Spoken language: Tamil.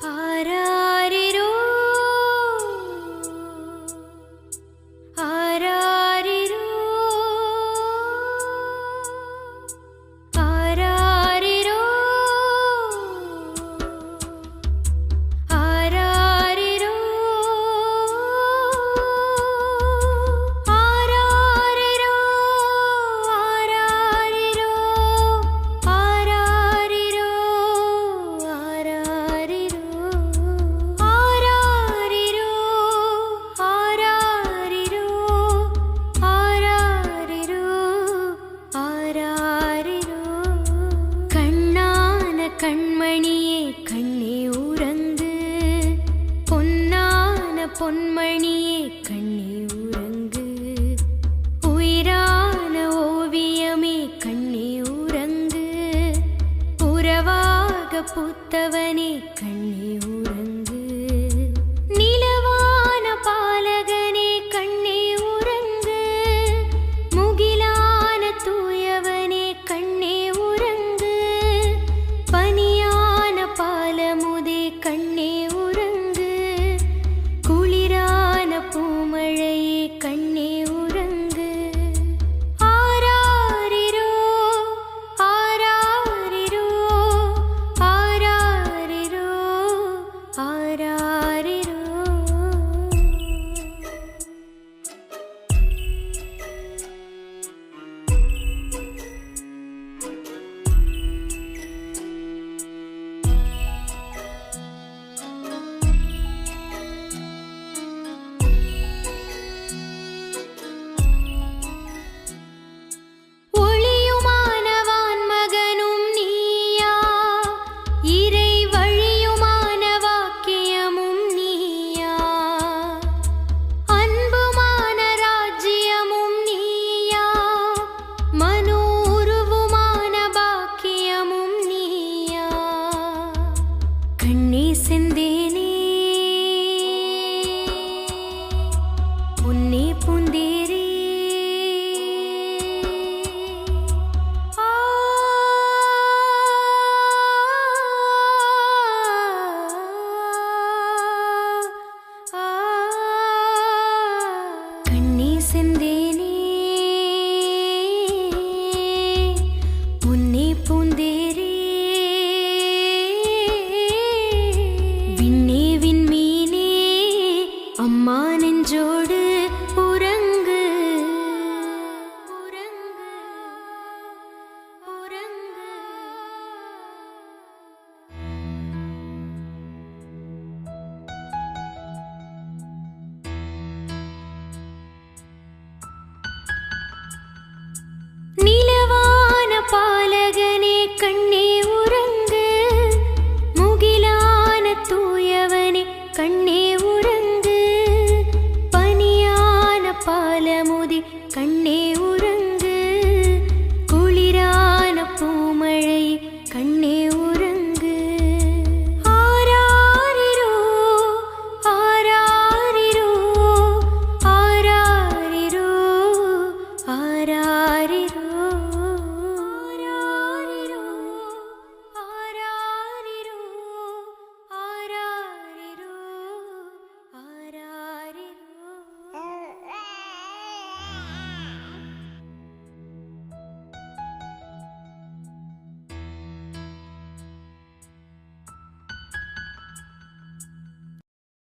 ആരാ பொன்மணியே கண்ணே உறங்கு. உயிரான ஓவியமே கண்ணே உறங்கு. உறவாக பூத்தவனே கண்ணே உறங்கு.